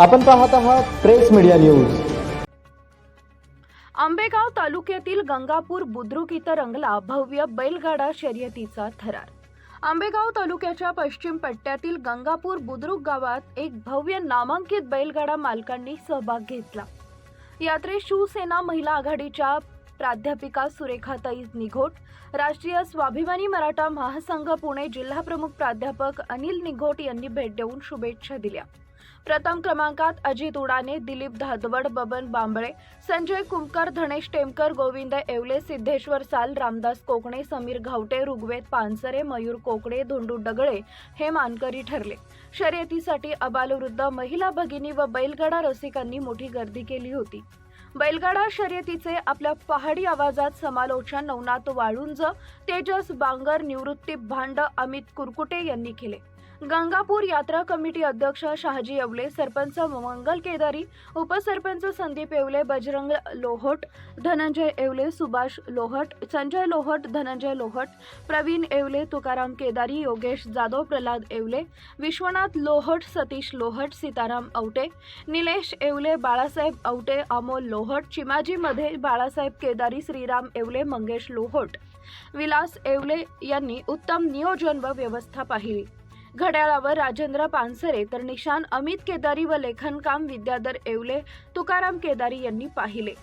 आपण पाहत आहात प्रेस मीडिया न्यूज. आंबेगाव तालुक्यातील गंगापूर बुद्रुक इथं रंगला भव्य बैलगाडा शर्यतीचा थरार. आंबेगाव तालुक्याच्या पश्चिम पट्ट्यातील गंगापूर बुद्रुक गावात एक भव्य नामांकित बैलगाडा मालकांनी सहभाग घेतला. यात्रेत शिवसेना महिला आघाडीच्या प्राध्यापिका सुरेखाताई निघोट राष्ट्रीय स्वाभिमानी मराठा महासंघ पुणे जिल्हाप्रमुख प्राध्यापक अनिल निघोट यांनी भेट देऊन शुभेच्छा दिल्या. प्रथम क्रमांकात अजित उडाने दिलीप धादवड बबन बांबळे संजय कुमकर धनेश टेमकर गोविंद येवले सिद्धेश्वर साल रामदास कोकणे समीर घावटे ऋग्वेद पानसरे मयूर कोकणे धोंडू डगळे हे मानकरी ठरले. शर्यतीसाठी अबालवृद्ध महिला भगिनी व बैलगाडा रसिकांनी मोठी गर्दी केली होती. बैलगाडा शर्यतीचे आपल्या पहाडी आवाजात समालोचन नवनाथ वाळुंज तेजस बांगर निवृत्ती भांड अमित कुरकुटे यांनी केले. गंगापूर यात्रा कमिटी अध्यक्ष शहाजी येवले सरपंच मंगल केदारी उपसरपंच संदीप येवले बजरंग लोहट धनंजय येवले सुभाष लोहट संजय लोहट धनंजय लोहट प्रवीण येवले तुकाराम केदारी योगेश जाधव प्रल्हाद येवले विश्वनाथ लोहट सतीश लोहट सीताराम औटे निलेश येवले बाळासाहेब औटे अमोल लोहट चिमाजीमध्ये बाळासाहेब केदारी श्रीराम येवले मंगेश लोहट. विलास येवले यांनी उत्तम नियोजन व व्यवस्था पाहिली. घड्याळावर राजेंद्र पानसरे तर निशान अमित केदारी व लेखनकाम विद्याधर येवले तुकाराम केदारी यांनी पाहिले.